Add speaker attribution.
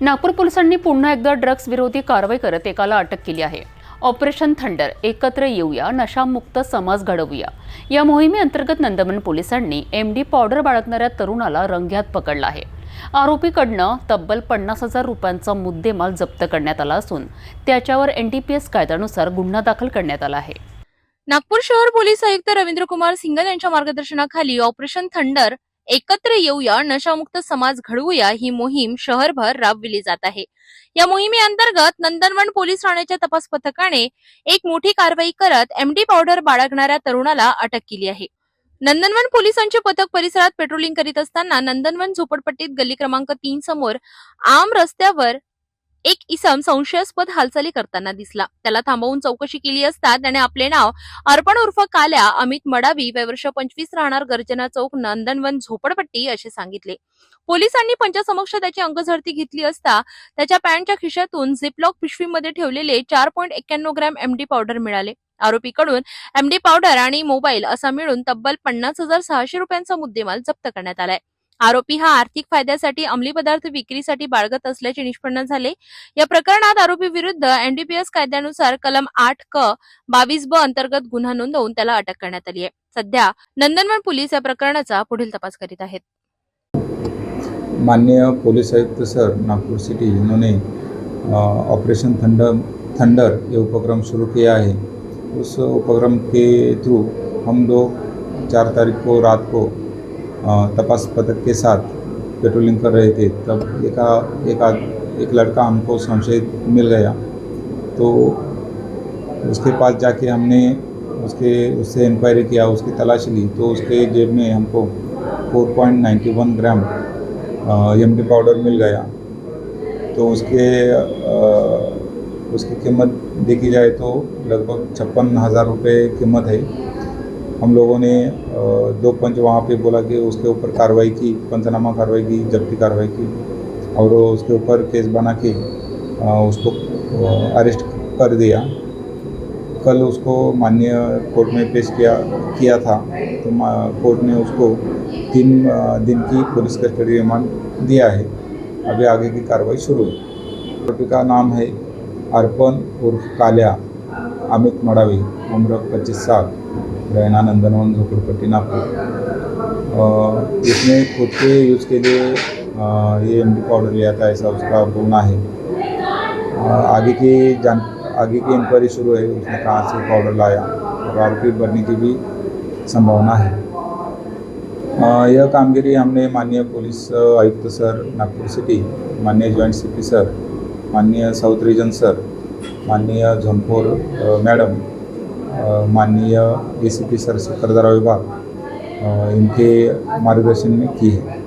Speaker 1: नागपूर पोलिसांनी पुन्हा एकदा ड्रग्ज विरोधी कारवाई करत एकाला अटक केली आहे. ऑपरेशन थंडर एकत्र येऊया नशामुक्त समाज घडवूया. या मोहिमेअंतर्गत नंदमन पोलिसांनी एम डी पावडर बाळगणाऱ्या तरुणाला रंग्यात पकडलं आहे. आरोपीकडनं तब्बल पन्नास हजार रुपयांचा मुद्देमाल जप्त करण्यात आला असून त्याच्यावर एनडीपीएस कायद्यानुसार गुन्हा दाखल करण्यात आला आहे.
Speaker 2: नागपूर शहर पोलीस आयुक्त रवींद्र कुमार सिंगल यांच्या मार्गदर्शनाखाली ऑपरेशन थंडर एकत्र येऊया नशामुक्त समाज घडवूया ही मोहीम शहरभर राबविली जात आहे. या मोहिमेअंतर्गत नंदनवन पोलीस ठाण्याच्या तपास पथकाने एक मोठी कारवाई करत एमडी पावडर बाळगणाऱ्या तरुणाला अटक केली आहे. नंदनवन पोलिसांचे पथक परिसरात पेट्रोलिंग करीत असताना नंदनवन झोपडपट्टीत गल्ली क्रमांक तीन समोर आम रस्त्यावर एक इसम संशयास्पद हालचाली करताना दिसला. त्याला थांबवून चौकशी केली असता त्याने आपले नाव अर्पण उर्फ काल्या अमित मडावी वय वर्ष पंचवीस राहणार गर्जना चौक नंदनवन झोपडपट्टी असे सांगितले. पोलिसांनी पंचासमक्ष त्याची अंगझडती घेतली असता त्याच्या पॅन्टच्या खिशातून झिपलॉक पिशवीमध्ये ठेवलेले चार पॉईंट एक्क्याण्णव ग्रॅम एमडी पावडर मिळाले. आरोपीकडून एमडी पावडर आणि मोबाईल असा मिळून तब्बल पन्नास हजार सहाशे रुपयांचा मुद्देमाल जप्त करण्यात आलाय. आरोपी हा आर्थिक फायद्यासाठी अंमली पदार्थ विक्रीसाठी बाळगत असल्याचे निष्पन्न झाले. या प्रकरणात आरोपी विरुद्ध एनडीपीएस कायद्यानुसार कलम आठ क बावीस ब अंतर्गत गुन्हा नोंदवून त्याला अटक करण्यात आली आहे. सध्या नंदनवन पोलीस या प्रकरणाचा पुढील तपास करीत आहेत.
Speaker 3: माननीय पोलीस आयुक्त सर नागपूर सिटी इन्होंने ऑपरेशन थंडर थंडर ये उपक्रम शुरू किया है उस उपक्रम के थ्रू हम लोग चार तारीख को रात को तपास पदक के साथ पेट्रोलिंग कर रहे थे तब एक आ- एक आद- एक लड़का हमको संशयित मिल गया। तो उसके पास जाके हमने उसके उससे इंक्वायरी किया उसकी तलाशी ली। तो उसके जेब में हमको 4.91 ग्राम एम डी पाउडर मिल गया। तो उसके अ, उसकी कीमत देखी जाए तो लगभग छप्पन हज़ार रुपये कीमत है। हम लोगों ने दो पंच वहाँ पे बोला कि उसके ऊपर कार्रवाई की, पंचनामा कार्रवाई की, जब्ती कार्रवाई की और उसके ऊपर केस बना के उसको अरेस्ट कर दिया। कल उसको माननीय कोर्ट में पेश किया किया था। तो कोर्ट ने उसको तीन दिन की पुलिस कस्टडी रिमांड दिया है। अभी आगे की कार्रवाई शुरू आरोपी का नाम है अर्पण उर्फ़ काल्या, अमित मडावी, उम्र पच्चीस साल। रहना नंदनवन झोपड़पट्टी नागपुर इसमें खुद के यूज़ के लिए ये एम पाउडर लिया था ऐसा उसका बोलना है। आगे की जान आगे की इंक्वायरी शुरू है उसने कहाँ से पाउडर लाया और आरोपी बनने की भी संभावना है। यह कामगिरी हमने माननीय पुलिस आयुक्त सर नागपुर सिटी माननीय जॉइंट सी पी सर माननीय साउथ रीजन सर माननीय झोनपुर अ, मैडम माननीय ए सी पी सर सकरदरा विभाग इनके मार्गदर्शन में की है